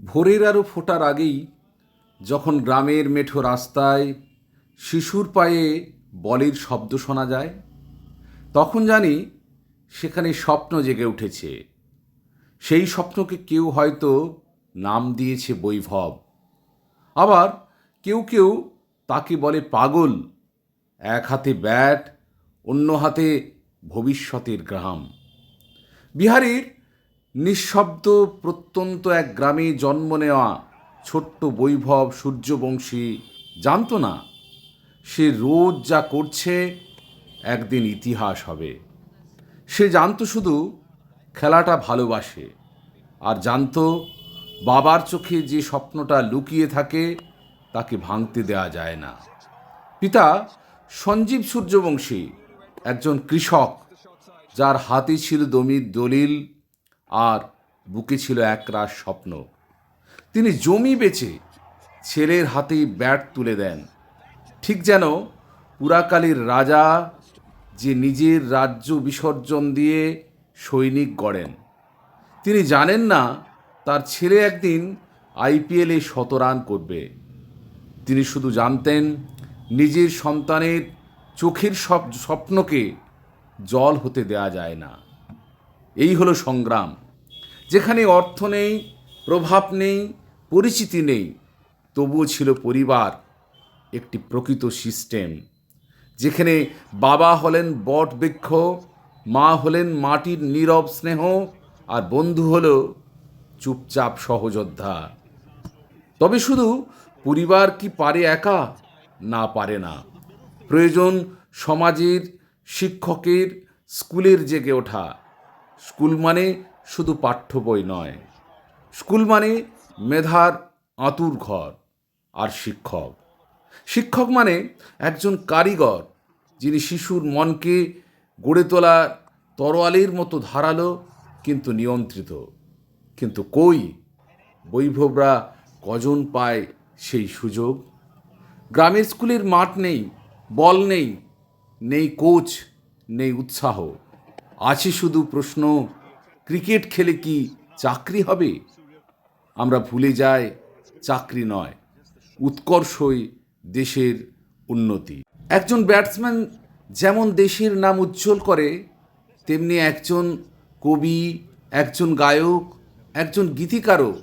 ভোরের আরও ফোটার আগেই যখন গ্রামের মেঠো রাস্তায় শিশুর পায়ে বলের শব্দ শোনা যায়, তখন জানি সেখানে স্বপ্ন জেগে উঠেছে। সেই স্বপ্নকে কেউ হয়তো নাম দিয়েছে বৈভব। আবার কেউ কেউ তাকে বলে পাগল। এক হাতে ব্যাট, অন্য হাতে ভবিষ্যতের গ্রাম। বিহারীর নিঃশব্দ প্রত্যন্ত এক গ্রামে জন্ম নেওয়া ছোট্ট বৈভব সূর্যবংশী জানতো না সে রোজ যা করছে একদিন ইতিহাস হবে। সে জানত শুধু খেলাটা ভালোবাসে আর জানতো বাবার চোখে যে স্বপ্নটা লুকিয়ে থাকে তাকে ভাঙতে দেওয়া যায় না। পিতা সঞ্জীব সূর্যবংশী একজন কৃষক যার হাতে ছিল দমির দলিল আর বুকে ছিল একরাশ স্বপ্ন। তিনি জমি বেচে ছেলের হাতে ব্যাট তুলে দেন। ঠিক যেন পুরাকালীর রাজা যে নিজের রাজ্য বিসর্জন দিয়ে সৈনিক গড়েন। তিনি জানেন না তার ছেলে একদিন আইপিএলে শতরান করবে। তিনি শুধু জানতেন নিজের সন্তানের চোখের সব, স্বপ্নকে জল হতে দেয়া যায় না। এই হলো সংগ্রাম। যেখানে অর্থ নেই, প্রভাব নেই, পরিচিতি নেই, তবুও ছিল পরিবার, একটি প্রকৃত সিস্টেম। যেখানে বাবা হলেন বট বৃক্ষ, মা হলেন মাটির নীরব স্নেহ, আর বন্ধু হল চুপচাপ সহযোদ্ধা। তবে শুধু পরিবার কি পারে একা? না পারে না। প্রয়োজন সমাজের, শিক্ষকের, স্কুলের জেগে ওঠা। স্কুল মানে শুধু পাঠ্য বই নয়। স্কুল মানে মেধার আঁতুর ঘর আর শিক্ষক। শিক্ষক মানে একজন কারিগর যিনি শিশুর মনকে গড়ে তোলা তরোয়ালের মতো ধারালো কিন্তু নিয়ন্ত্রিত। কিন্তু কই বৈভবরা কজন পায় সেই সুযোগ? গ্রামের স্কুলের মাঠ নেই, বল নেই নেই কোচ, নেই উৎসাহ। আছে শুধু প্রশ্ন ক্রিকেট খেলে কি চাকরি হবে? আমরা ভুলে যাই, চাকরি নয়। উৎকর্ষই দেশের উন্নতি। একজন ব্যাটসম্যান যেমন দেশের নাম উজ্জ্বল করে, তেমনি একজন কবি, একজন গায়ক, একজন গীতিকারও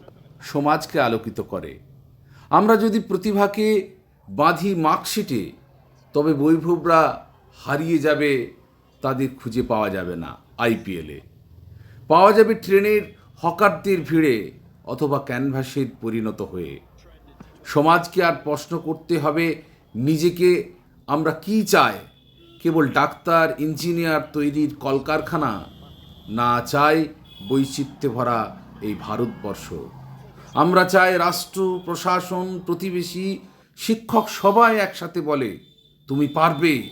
সমাজকে আলোকিত করে। আমরা যদি প্রতিভাকে বাঁধি মার্কশিটে, তবে বৈভবরা হারিয়ে যাবে, তাদের খুঁজে পাওয়া যাবে না আইপিএলে। পাওয়া যাবে ট্রেনের হকারদের ভিড়ে অথবা ক্যানভাসের পরিণত হয়ে। সমাজকে আর প্রশ্ন করতে হবে, নিজেকে আমরা কি চাই? কেবল ডাক্তার, ইঞ্জিনিয়ার তৈরির কলকারখানা? না চাই বৈচিত্র্যে ভরা এই ভারতবর্ষ? আমরা চাই রাষ্ট্র, প্রশাসন, প্রতিবেশী, শিক্ষক সবাই একসাথে বলে, তুমি পারবে।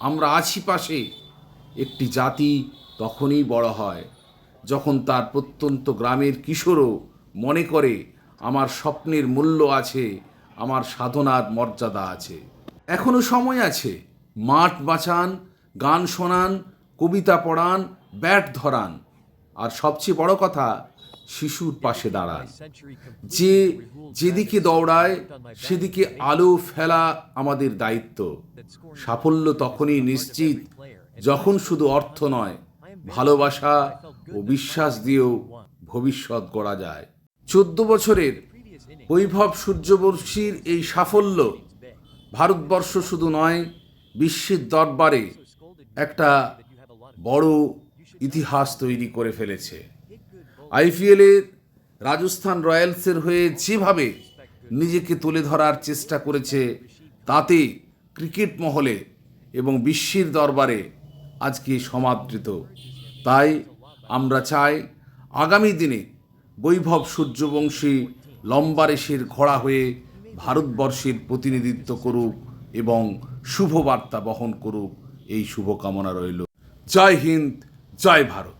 আমরা আছি পাশে। একটি জাতি তখনই বড় হয়। যখন তার প্রত্যন্ত গ্রামের কিশোরও মনে করে, আমার স্বপ্নের মূল্য আছে, আমার সাধনার মর্যাদা আছে। এখনও সময় আছে। মাঠ বাঁচান, গান শোনান, কবিতা পড়ান, ব্যাট ধরান। আর সবচেয়ে বড় কথা, শিশুর পাশে দাঁড়ান। যে যেদিকে দৌড়ায়, সেদিকে আলো ফেলা আমাদের দায়িত্ব। সাফল্য তখনই নিশ্চিত, যখন শুধু অর্থ নয়, ভালোবাসা ও বিশ্বাস দিয়েও ভবিষ্যৎ গড়া যায়। চোদ্দ বছরের বৈভব সূর্যবংশীর এই সাফল্য ভারতবর্ষ শুধু নয়, বিশ্বের দরবারে একটা বড় ইতিহাস তৈরি করে ফেলেছে। আইপিএলের রাজস্থান রয়্যালসের হয়ে যেভাবে নিজেকে তুলে ধরার চেষ্টা করেছে, তাতে ক্রিকেট মহলে এবং বিশ্বের দরবারে আজকে সমাদৃত। তাই আমরা চাই আগামী দিনে বৈভব সূর্যবংশী লম্বা রেশের ঘোড়া হয়ে ভারতবর্ষের প্রতিনিধিত্ব করুক এবং শুভবার্তা বহন করুক। এই শুভকামনা রইল। জয় হিন্দ, জয় ভারত।